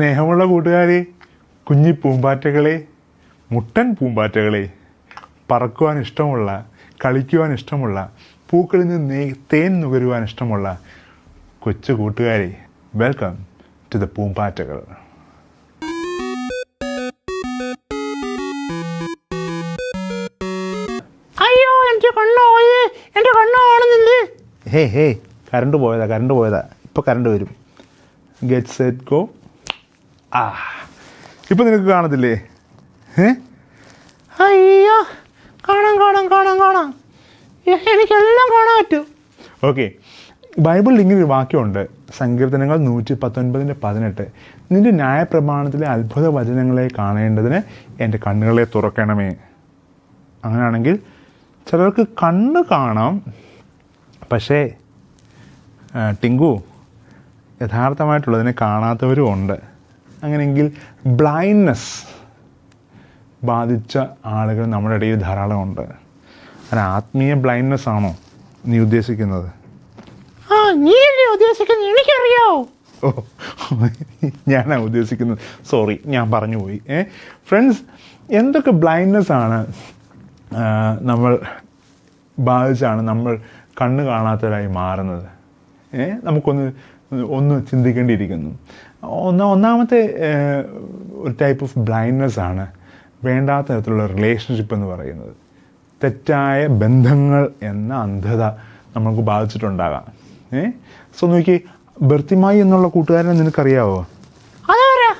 സ്നേഹമുള്ള കൂട്ടുകാരെ കുഞ്ഞി പൂമ്പാറ്റകളെ മുട്ടൻ പൂമ്പാറ്റകളെ പറക്കുവാൻ ഇഷ്ടമുള്ള കളിക്കുവാൻ ഇഷ്ടമുള്ള പൂക്കളിൽ നിന്ന് നേ- തേൻ നുകരുവാൻ ഇഷ്ടമുള്ള കൊച്ചു കൂട്ടുകാരെ വെൽക്കം ടു ദ പൂമ്പാറ്റകൾ. അയ്യോ എന്റെ കണ്ണ് എന്റെ എന്റെ കണ്ണ് കാണുന്നില്ലേ ഹേ ഹേ കറണ്ട് പോയതാ കറണ്ട് പോയതാ. ഇപ്പോൾ കറണ്ട് വരും. ഗെറ്റ് സെറ്റ് ഗോ ആ. ഇപ്പം നിനക്ക് കാണത്തില്ലേ? ഏ അയ്യോ കാണാം കാണാം കാണാം കാണാം. എനിക്കെല്ലാം കാണാൻ പറ്റും. ഓക്കെ. ബൈബിളിൽ ഇങ്ങനെ ഒരു വാക്യമുണ്ട്. സങ്കീർത്തനങ്ങൾ നൂറ്റി പത്തൊൻപതിന്റെ പതിനെട്ട്. നിന്റെ ന്യായപ്രമാണത്തിലെ അത്ഭുത വചനങ്ങളെ കാണേണ്ടതിന് എന്റെ കണ്ണുകളെ തുറക്കണമേ. അങ്ങനെയാണെങ്കിൽ ചിലർക്ക് കണ്ണ് കാണാം. പക്ഷേ ടിങ്കു യഥാർത്ഥമായിട്ടുള്ളതിനെ കാണാത്തവരും ഉണ്ട്. അങ്ങനെയെങ്കിൽ ബ്ലൈൻഡ്നെസ് ബാധിച്ച ആളുകൾ നമ്മുടെ ഇടയിൽ ധാരാളമുണ്ട് അങ്ങനെ ആത്മീയ ബ്ലൈൻഡ്നെസ് ആണോ നീ ഉദ്ദേശിക്കുന്നത്? ആ നീയല്ലേ ഉദ്ദേശിക്കുന്നത്? എനിക്കറിയോ? ഓ ഞാനാ ഉദ്ദേശിക്കുന്നത്. സോറി ഞാൻ പറഞ്ഞു പോയി. ഏ ഫ്രണ്ട്സ് എന്തൊക്കെ ബ്ലൈൻഡ്നെസ് ആണ് നമ്മൾ ബാധിച്ചാണ് നമ്മൾ കണ്ണ് കാണാത്തവരായി മാറുന്നത്? ഏ നമുക്കൊന്ന് ഒന്ന് ചിന്തിക്കേണ്ടിയിരിക്കുന്നു. ഒന്ന് ഒന്നാമത്തെ ഒരു ടൈപ്പ് ഓഫ് ബ്ലൈൻഡ്നെസ് ആണ് വേണ്ടാത്ത തരത്തിലുള്ള റിലേഷൻഷിപ്പ് എന്ന് പറയുന്നത്. തെറ്റായ ബന്ധങ്ങൾ എന്ന അന്ധത നമ്മൾക്ക് ബാധിച്ചിട്ടുണ്ടാകാം. ഏ? സോ നോക്കി ബർത്തിമായി എന്നുള്ള കൂട്ടുകാരനെ നിനക്കറിയാവോ? അതാരാ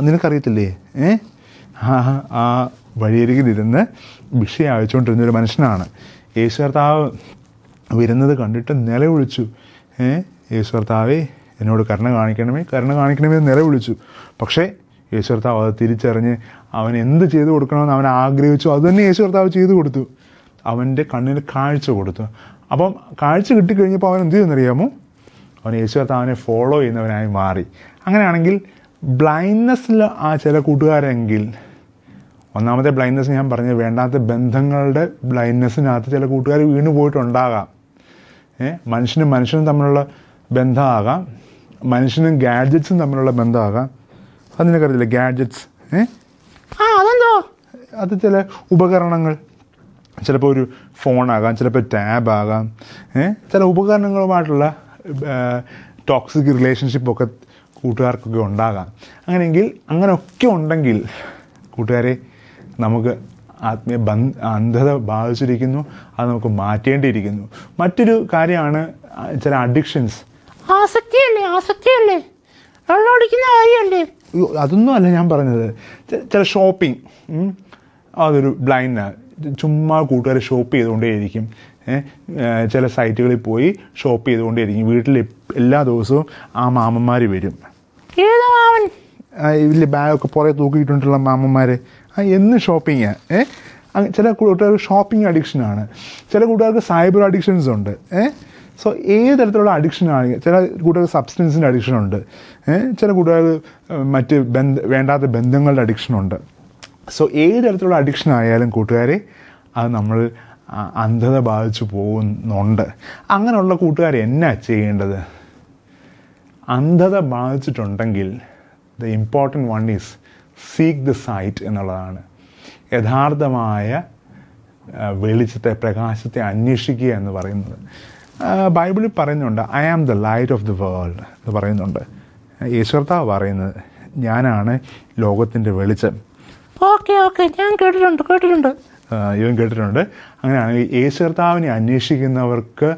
നിനക്കറിയത്തില്ലേ? ഏ? ആ ആ വഴിയരികിലിരുന്ന് ഭിക്ഷ അയച്ചുകൊണ്ടിരുന്ന ഒരു മനുഷ്യനാണ്. യേശു കർത്താവ് വരുന്നത് കണ്ടിട്ട് നിലവിളിച്ചു ഏ? യേശു കർത്താവേ എന്നോട് കരുണ കാണിക്കണമേ. കരുണ കാണിക്കണമേ എന്ന് നിലവിളിച്ചു. പക്ഷേ യേശു കർത്താവ് അത് തിരിച്ചറിഞ്ഞ് അവൻ എന്ത് ചെയ്തു കൊടുക്കണമെന്ന് അവൻ ആഗ്രഹിച്ചു. അതുതന്നെ യേശു കർത്താവ് ചെയ്തു കൊടുത്തു. അവന്റെ കണ്ണിന് കാഴ്ച കൊടുത്തു. അപ്പം കാഴ്ച കിട്ടിക്കഴിഞ്ഞപ്പോൾ അവൻ എന്ത് ചെയ്യുന്നറിയാമോ അവൻ യേശു കർത്താവിനെ ഫോളോ ചെയ്യുന്നവനായി മാറി. അങ്ങനെയാണെങ്കിൽ ബ്ലൈൻഡ്നെസ്സിൽ ആ ചില കൂട്ടുകാരെങ്കിൽ ഒന്നാമത്തെ ബ്ലൈൻഡ്നെസ് ഞാൻ പറഞ്ഞത് വേണ്ടാത്ത ബന്ധങ്ങളുടെ ബ്ലൈൻഡ്നെസ്സിനകത്ത് ചില കൂട്ടുകാർ വീണു പോയിട്ടുണ്ടാകാം മനുഷ്യനും മനുഷ്യനും തമ്മിലുള്ള ബന്ധമാകാം. മനുഷ്യനും ഗാഡ്ജറ്റ്സും തമ്മിലുള്ള ബന്ധമാകാം. അത് നിനക്കറിയില്ല ഗാഡ്ജറ്റ്സ് ഏ? ആ അതെന്തോ? അത് ചില ഉപകരണങ്ങൾ. ചിലപ്പോൾ ഒരു ഫോണാകാം ചിലപ്പോൾ ടാബ് ആകാം ഏ? ചില ഉപകരണങ്ങളുമായിട്ടുള്ള ടോക്സിക് റിലേഷൻഷിപ്പ് ഒക്കെ കൂട്ടുകാർക്കൊക്കെ ഉണ്ടാകാം. അങ്ങനെയെങ്കിൽ അങ്ങനെയൊക്കെ ഉണ്ടെങ്കിൽ കൂട്ടുകാരെ നമുക്ക് ആത്മീയ ബന്ധ അന്ധത ബാധിച്ചിരിക്കുന്നു. അത് നമുക്ക് മാറ്റേണ്ടിയിരിക്കുന്നു. മറ്റൊരു കാര്യമാണ് ചില അഡിക്ഷൻസ് ആസക്തിയല്ലേ ആസക്തിയല്ലേ? വെള്ളമടിക്കുന്ന കാര്യമല്ലേ? അതൊന്നും അല്ല ഞാൻ പറഞ്ഞത്. ചില ഷോപ്പിംഗ് അതൊരു ബ്ലൈൻഡാണ് ചുമ്മാ കൂട്ടുകാർ ഷോപ്പ് ചെയ്തുകൊണ്ടേയിരിക്കും. ചില സൈറ്റുകളിൽ പോയി ഷോപ്പ് ചെയ്തുകൊണ്ടേയിരിക്കും. വീട്ടിൽ എല്ലാ ദിവസവും ആ മാമന്മാർ വരും. ഏതാ മാമൻ? വലിയ ബാഗൊക്കെ പുറകെ തൂക്കിയിട്ടുള്ള മാമന്മാർ ആ എന്ന് ഷോപ്പിംഗ് ഏഹ് ചില കൂട്ടുകാർക്ക് ഷോപ്പിംഗ് അഡിക്ഷനാണ് ചില കൂട്ടുകാർക്ക് സൈബർ അഡിക്ഷൻസ് ഉണ്ട്. ഏ സോ ഏത് തരത്തിലുള്ള അഡിക്ഷനാണ് ചില കൂട്ടുകാർക്ക് സബ്സ്റ്റൻസിന്റെ അഡിക്ഷൻ ഉണ്ട്. ചില കൂട്ടുകാർ മറ്റ് ബന്ധ വേണ്ടാത്ത ബന്ധങ്ങളുടെ അഡിക്ഷൻ ഉണ്ട്. സോ ഏത് തരത്തിലുള്ള അഡിക്ഷൻ ആയാലും കൂട്ടുകാരെ അത് നമ്മൾ അന്ധത ബാധിച്ചു പോകുന്നുണ്ട്. അങ്ങനെയുള്ള കൂട്ടുകാർ എന്നാ ചെയ്യേണ്ടത്? അന്ധത ബാധിച്ചിട്ടുണ്ടെങ്കിൽ the important one is seek the sight എന്നുള്ളതാണ്. യഥാർത്ഥമായ വെളിച്ചത്തെ പ്രകാശത്തെ അന്വേഷിക്കുക എന്ന് പറയുന്നത്. ബൈബിളിൽ പറയുന്നുണ്ട് I am the light of the world എന്ന് പറയുന്നുണ്ട്. യേശുർത്താവ് പറയുന്നത് ഞാനാണ് ലോകത്തിന്റെ വെളിച്ചം. ഓക്കെ ഓക്കെ ഞാൻ കേട്ടിട്ടുണ്ട് കേട്ടിട്ടുണ്ട്. ഇവൻ കേട്ടിട്ടുണ്ട്. അങ്ങനെയാണെങ്കിൽ യേശുർത്താവിനെ അന്വേഷിക്കുന്നവർക്ക്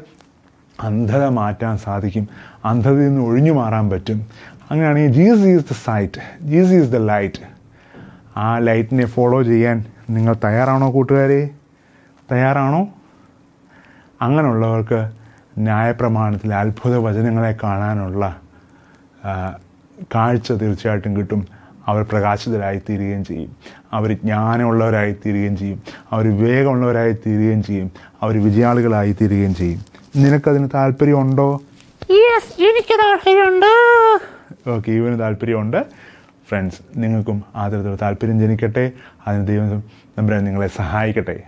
അന്ധത മാറ്റാൻ സാധിക്കും അന്ധതയിൽ നിന്ന് ഒഴിഞ്ഞു മാറാൻ പറ്റും. അങ്ങനെയാണെങ്കിൽ Jesus is the sight Jesus is the light ആ ലൈറ്റിനെ ഫോളോ ചെയ്യാൻ നിങ്ങൾ തയ്യാറാണോ കൂട്ടുകാരെ? തയ്യാറാണോ? അങ്ങനെയുള്ളവർക്ക് ന്യായപ്രമാണത്തിലെ അത്ഭുത വചനങ്ങളെ കാണാനുള്ള കാഴ്ച തീർച്ചയായിട്ടും കിട്ടും. അവർ പ്രകാശിതരായി തീരുകയും ചെയ്യും. അവർ ജ്ഞാനമുള്ളവരായി തീരുകയും ചെയ്യും. അവർ വിവേകമുള്ളവരായി തീരുകയും ചെയ്യും. അവർ വിജയാളികളായി തീരുകയും ചെയ്യും. നിനക്കതിന് താല്പര്യമുണ്ടോ എനിക്ക് താല്പര്യമുണ്ട് ഓക്കെ ഇവന് താല്പര്യമുണ്ട് ഫ്രണ്ട്സ് നിങ്ങൾക്കും ആ തരത്തിലുള്ള താല്പര്യം ജനിക്കട്ടെ. അതിന് ദൈവം നമ്പരെ നിങ്ങളെ സഹായിക്കട്ടെ.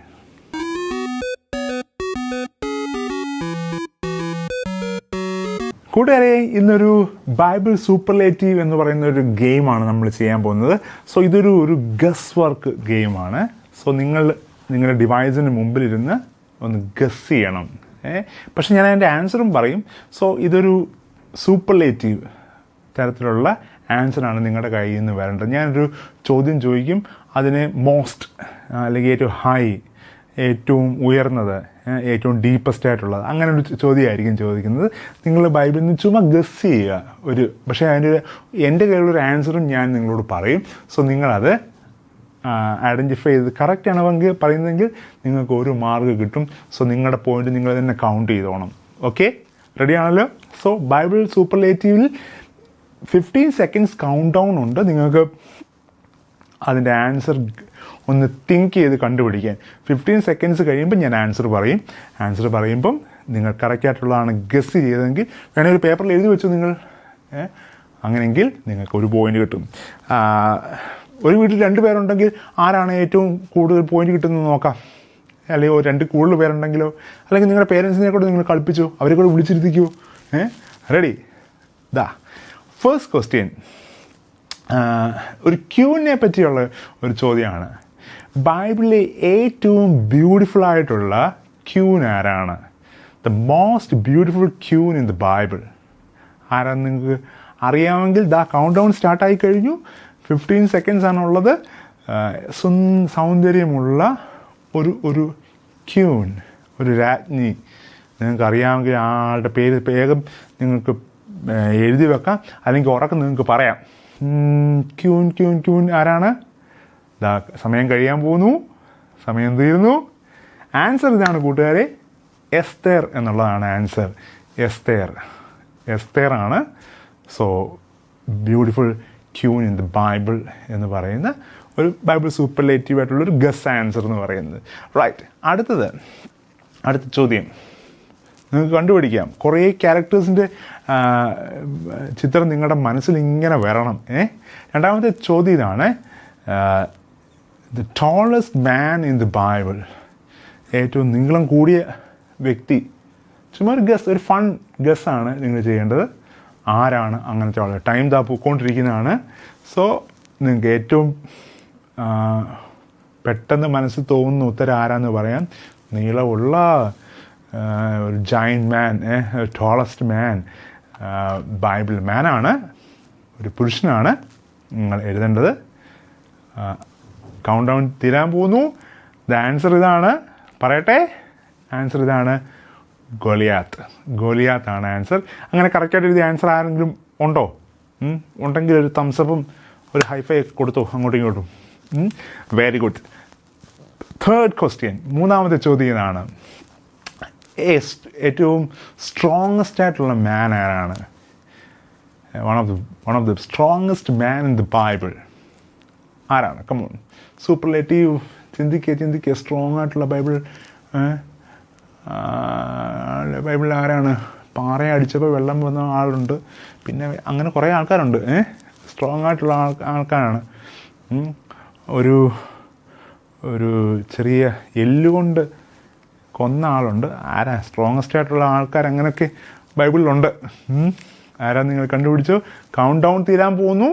കൂട്ടുകാരെ ഇന്നൊരു ബൈബിൾ സൂപ്പർലേറ്റീവ് എന്ന് പറയുന്ന ഒരു ഗെയിമാണ് നമ്മൾ ചെയ്യാൻ പോകുന്നത്. സോ ഇതൊരു ഒരു ഗസ് വർക്ക് ഗെയിമാണ്. സോ നിങ്ങൾ നിങ്ങളുടെ ഡിവൈസിന് മുമ്പിലിരുന്ന് ഒന്ന് ഗസ് ചെയ്യണം. പക്ഷെ ഞാൻ അതിന്റെ ആൻസറും പറയും. സോ ഇതൊരു സൂപ്പർലേറ്റീവ് തരത്തിലുള്ള ആൻസറാണ് നിങ്ങളുടെ കയ്യിൽ നിന്ന് വരേണ്ടത്. ഞാനൊരു ചോദ്യം ചോദിക്കും. അതിന് മോസ്റ്റ് അല്ലെങ്കിൽ ഏറ്റവും ഹൈ ഏറ്റവും ഉയർന്നത് ഏറ്റവും ഡീപ്പസ്റ്റ് ആയിട്ടുള്ളത്. അങ്ങനെ ഒരു ചോദ്യമായിരിക്കും ചോദിക്കുന്നത്. നിങ്ങൾ ബൈബിളിൽ നിന്ന് ചുമ്മാ ഗസ് ചെയ്യുക. ഒരു പക്ഷേ അതിന്റെ ഒരു- എന്റെ കയ്യിലൊരു ആൻസറും ഞാൻ നിങ്ങളോട് പറയും. സോ നിങ്ങളത് ഐഡന്റിഫൈ ചെയ്ത് കറക്റ്റ് ആണെങ്കിൽ പറയുന്നതെങ്കിൽ നിങ്ങൾക്ക് ഒരു മാർക്ക് കിട്ടും. സോ നിങ്ങളുടെ പോയിന്റ് നിങ്ങൾ തന്നെ കൗണ്ട് ചെയ്തോണം. ഓക്കെ റെഡി ആണല്ലോ? സോ ബൈബിൾ സൂപ്പർലേറ്റീവിൽ ഫിഫ്റ്റീൻ സെക്കൻഡ്സ് കൗണ്ട് ഡൗൺ ഉണ്ട്. നിങ്ങൾക്ക് അതിന്റെ ആൻസർ ഒന്ന് തിങ്ക് ചെയ്ത് കണ്ടുപിടിക്കാൻ. ഫിഫ്റ്റീൻ സെക്കൻഡ്സ് കഴിയുമ്പോൾ ഞാൻ ആൻസർ പറയും. ആൻസർ പറയുമ്പം നിങ്ങൾ കറക്റ്റായിട്ടുള്ളതാണ് ഗസ് ചെയ്തതെങ്കിൽ വേണമെങ്കിൽ ഒരു പേപ്പറിൽ എഴുതി വെച്ചു നിങ്ങൾ. അങ്ങനെങ്കിൽ നിങ്ങൾക്ക് ഒരു പോയിന്റ് കിട്ടും. ഒരു വീട്ടിൽ രണ്ട് പേരുണ്ടെങ്കിൽ ആരാണ് ഏറ്റവും കൂടുതൽ പോയിന്റ് കിട്ടുന്നത് നോക്കാം. അല്ലെങ്കിൽ രണ്ട് കൂടുതൽ പേരുണ്ടെങ്കിലോ? അല്ലെങ്കിൽ നിങ്ങളുടെ പേരൻസിനെ കൂടെ നിങ്ങൾ കളിപ്പിച്ചോ? അവരെ കൂടെ വിളിച്ചിരുത്തിക്കോ? ഏ? റെഡി ദാ ഫസ്റ്റ് ക്വസ്റ്റ്യൻ ഒരു ക്യൂവിനെ പറ്റിയുള്ള ഒരു ചോദ്യമാണ്. ബൈബിളിലെ ഏറ്റവും ബ്യൂട്ടിഫുൾ ആയിട്ടുള്ള ക്യൂൻ ആരാണ്? The most beautiful queen in the Bible ആരാന്ന് നിങ്ങൾക്ക് അറിയാമെങ്കിൽ ദാ കൗണ്ട് ഡൗൺ സ്റ്റാർട്ടായി കഴിഞ്ഞു. ഫിഫ്റ്റീൻ സെക്കൻഡ്സ് ആണുള്ളത്. സുൻ സൗന്ദര്യമുള്ള ഒരു ഒരു ക്യൂൻ ഒരു രാജ്ഞി. നിങ്ങൾക്ക് അറിയാമെങ്കിൽ ആളുടെ പേര് വേഗം നിങ്ങൾക്ക് എഴുതി വെക്കാം. അല്ലെങ്കിൽ ഉറക്കം നിങ്ങൾക്ക് പറയാം. ക്യൂൻ ക്യൂൻ ക്യൂൻ ആരാണ്? ദാ സമയം കഴിയാൻ പോകുന്നു. സമയം തീർന്നു ആൻസർ ഇതാണ് കൂട്ടുകാരെ. എസ്തേർ എന്നുള്ളതാണ് ആൻസർ എസ്തേർ. എസ്തേർ ആണ്. So beautiful tune in the Bible എന്ന് പറയുന്ന ഒരു ബൈബിൾ സൂപ്പർലേറ്റീവ് ആയിട്ടുള്ള ഒരു ഗസ് ആൻസർ എന്ന് പറയുന്നത്. റൈറ്റ് അടുത്തത്. അടുത്ത ചോദ്യം. നിങ്ങൾക്ക് കണ്ടുപിടിക്കാം. കുറേ ക്യാരക്ടേഴ്സിന്റെ ചിത്രം നിങ്ങളുടെ മനസ്സിൽ ഇങ്ങനെ വരണം. ഏ? രണ്ടാമത്തെ ചോദ്യം ഇതാണ്. The tallest man in the Bible ഏറ്റവും നീളം കൂടിയ വ്യക്തി ചുമ്മാ ഒരു ഗസ് ഒരു ഫൺ ഗസ്സാണ് നിങ്ങൾ ചെയ്യേണ്ടത്. ആരാണ് അങ്ങനത്തെ ആൾ ടൈം ദാ പോയിക്കൊണ്ടിരിക്കുന്നതാണ്. സോ നിങ്ങൾക്ക് ഏറ്റവും പെട്ടെന്ന് മനസ്സിൽ തോന്നുന്ന ഉത്തരം ആരാന്ന് പറയാം. നീളമുള്ള ഒരു giant man tallest man Bible മാനാണ് ഒരു പുരുഷനാണ് നിങ്ങൾ എഴുതേണ്ടത്. കൗണ്ട് ഡൗൺ തീരാൻ പോകുന്നു. ദ ആൻസർ ഇതാണ്. പറയട്ടെ. ആൻസർ ഇതാണ് ഗോലിയാത്ത് ഗോലിയാത്ത് ആണ് ആൻസർ അങ്ങനെ കറക്റ്റായിട്ട് എഴുതിയ ആൻസർ ആരെങ്കിലും ഉണ്ടോ? ഉണ്ടെങ്കിൽ ഒരു തംസപ്പും ഒരു ഹൈഫൈ കൊടുത്തു അങ്ങോട്ടും ഇങ്ങോട്ടും. വെരി ഗുഡ് തേർഡ് ക്വസ്റ്റ്യൻ മൂന്നാമത്തെ ചോദ്യം ഇതാണ്. ഏറ്റവും സ്ട്രോങ്സ്റ്റ് ആയിട്ടുള്ള മാൻ ആരാണ്? One of the one of the strongest man in the Bible ആരാണ്? കമോൺ സൂപ്പർലേറ്റീവ് ചിന്തിക്കുക ചിന്തിക്കുക സ്ട്രോങ് ആയിട്ടുള്ള ബൈബിൾ ബൈബിളിൽ ആരാണ്? പാറ അടിച്ചപ്പോൾ വെള്ളം വന്ന ആളുണ്ട്. പിന്നെ അങ്ങനെ കുറേ ആൾക്കാരുണ്ട് സ്ട്രോങ് ആയിട്ടുള്ള ആൾ ആൾക്കാരാണ്. ഒരു ഒരു ചെറിയ എല്ലുകൊണ്ട് കൊന്ന ആളുണ്ട്. ആരാ? സ്ട്രോങ്ങസ്റ്റ് ആയിട്ടുള്ള ആൾക്കാർ അങ്ങനെയൊക്കെ ബൈബിളിലുണ്ട്. ആരാ നിങ്ങൾ കണ്ടുപിടിച്ചു കൗണ്ട് ഡൗൺ തീരാൻ പോകുന്നു.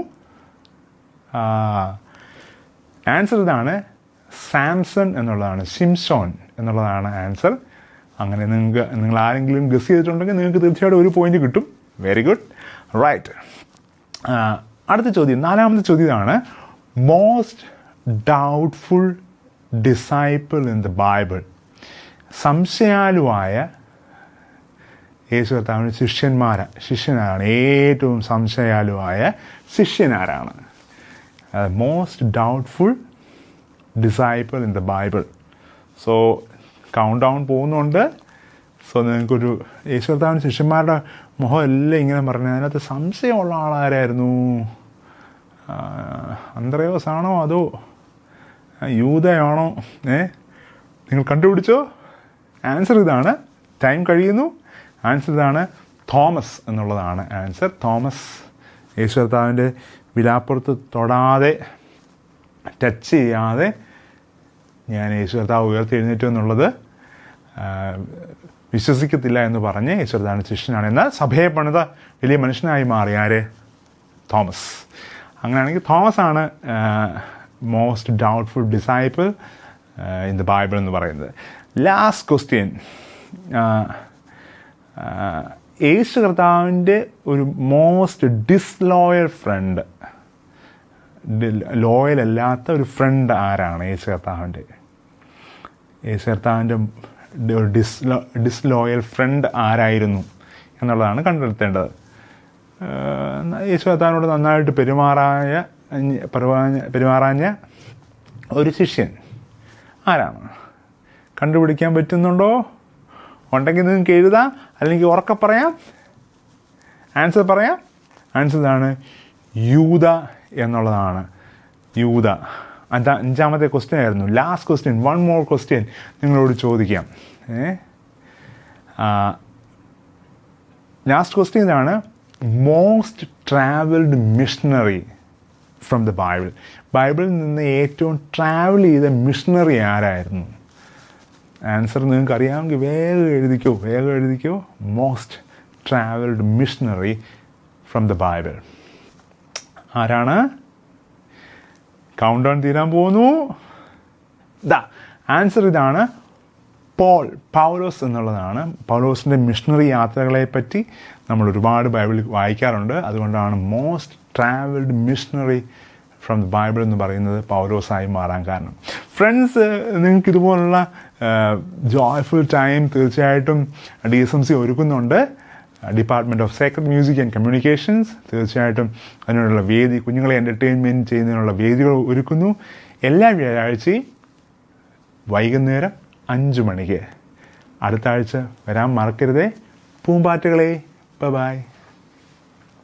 ആൻസർ ഇതാണ് സാംസൺ എന്നുള്ളതാണ് ഷിംഷോൻ എന്നുള്ളതാണ് ആൻസർ അങ്ങനെ നിങ്ങൾക്ക് നിങ്ങൾ ആരെങ്കിലും ഗസ് ചെയ്തിട്ടുണ്ടെങ്കിൽ നിങ്ങൾക്ക് തീർച്ചയായിട്ടും ഒരു പോയിന്റ് കിട്ടും. വെരി ഗുഡ് റൈറ്റ് അടുത്ത ചോദ്യം നാലാമത്തെ ചോദ്യം ഇതാണ്. Most doubtful disciple in the Bible സംശയാലുവായ Yesu കർത്താവിന്റെ ശിഷ്യന്മാരാണ് ശിഷ്യനാണ് ഏറ്റവും സംശയാലുവായ ശിഷ്യനാരാണ്. Most doubtful disciple in the Bible so count down പോകുന്നുണ്ട്. സോ നിങ്ങൾക്കൊരു യേശു കർത്താവിന് ശിഷ്യന്മാരുടെ മുഖം എല്ലാം ഇങ്ങനെ പറഞ്ഞു അതിനകത്ത് സംശയമുള്ള ആളാരായിരുന്നു? അന്ത്രയോസ് ആണോ അതോ യൂതയാണോ ഏ നിങ്ങൾ കണ്ടുപിടിച്ചോ? ആൻസർ ഇതാണ്. ടൈം കഴിയുന്നു. ആൻസർ ഇതാണ്. തോമസ് എന്നുള്ളതാണ്. ആൻസർ തോമസ് യേശു കർത്താവിന്റെ വിലാപ്പുറത്ത് തൊടാതെ ടച്ച് ചെയ്യാതെ ഞാൻ യേശു കർത്താവ് ഉയർത്തെഴുന്നേറ്റു എന്നുള്ളത് വിശ്വസിക്കത്തില്ല എന്ന് പറഞ്ഞ് യേശുദാന ശിഷ്യനാണ്. എന്നാൽ സഭയെ പണിത വലിയ മനുഷ്യനായി മാറി. ആര്? തോമസ്. അങ്ങനെയാണെങ്കിൽ തോമസ് ആണ് most doubtful disciple in the Bible എന്ന് പറയുന്നത്. ലാസ്റ്റ് ക്വസ്റ്റ്യൻ യേശു കർത്താവിന്റെ ഒരു മോസ്റ്റ് ഡിസ്ലോയൽ ഫ്രണ്ട് ലോയൽ അല്ലാത്ത ഒരു ഫ്രണ്ട് ആരാണ് യേശു കർത്താവിന്റെ? യേശു കർത്താവിന്റെ ഡിസ്ലോ ഡിസ്ലോയൽ ഫ്രണ്ട് ആരായിരുന്നു എന്നുള്ളതാണ് കണ്ടെത്തേണ്ടത്. യേശു കർത്താവിനോട് നന്നായിട്ട് പെരുമാറായ പെരുമാറാഞ്ഞ ഒരു ശിഷ്യൻ ആരാണ്? കണ്ടുപിടിക്കാൻ പറ്റുന്നുണ്ടോ? ഉണ്ടെങ്കിൽ നിങ്ങൾക്ക് എഴുതാം അല്ലെങ്കിൽ ഉറക്കെ പറയാം. ആൻസർ പറയാം. ആൻസർ ഇതാണ് യൂത എന്നുള്ളതാണ്. യൂത. അതാ അഞ്ചാമത്തെ ക്വസ്റ്റ്യൻ ആയിരുന്നു. Last question one more question നിങ്ങളോട് ചോദിക്കാം. ഏ? ലാസ്റ്റ് ക്വസ്റ്റ്യൻ ഇതാണ് most travelled missionary from the Bible ബൈബിളിൽ നിന്ന് ഏറ്റവും ട്രാവൽ ചെയ്ത മിഷണറി ആരായിരുന്നു? ആൻസർ നിങ്ങൾക്ക് അറിയാമെങ്കിൽ വേഗം എഴുതിക്കോ വേഗം എഴുതിക്കോ. Most travelled missionary from the Bible ആരാണ്? കൗണ്ട് ഡൗൺ തീരാൻ പോകുന്നു. ദാ ആൻസർ ഇതാണ്. പോൾ പൗലോസ് എന്നുള്ളതാണ്. പൗലോസിന്റെ മിഷണറി യാത്രകളെ പറ്റി നമ്മൾ ഒരുപാട് ബൈബിളിൽ വായിക്കാറുണ്ട്. അതുകൊണ്ടാണ് most travelled missionary from the Bible എന്ന് പറയുന്നത് പൗലോസായി മാറാൻ കാരണം. ഫ്രണ്ട്സ് നിങ്ങൾക്ക് ഇതുപോലുള്ള ജോയ്ഫുൾ ടൈം തീർച്ചയായിട്ടും ഡി എസ് എം സി ഒരുക്കുന്നുണ്ട് department of sacred music and communications തീർച്ചയായിട്ടും അതിനുള്ള വേദി കുഞ്ഞുങ്ങളെ എന്റർടൈൻമെന്റ് ചെയ്യുന്നതിനുള്ള വേദികൾ ഒരുക്കുന്നു. എല്ലാ വ്യാഴാഴ്ചയും വൈകുന്നേരം അഞ്ച് മണിക്ക്. അടുത്ത ആഴ്ച വരാൻ മറക്കരുതേ. പൂമ്പാറ്റകളെ ബൈ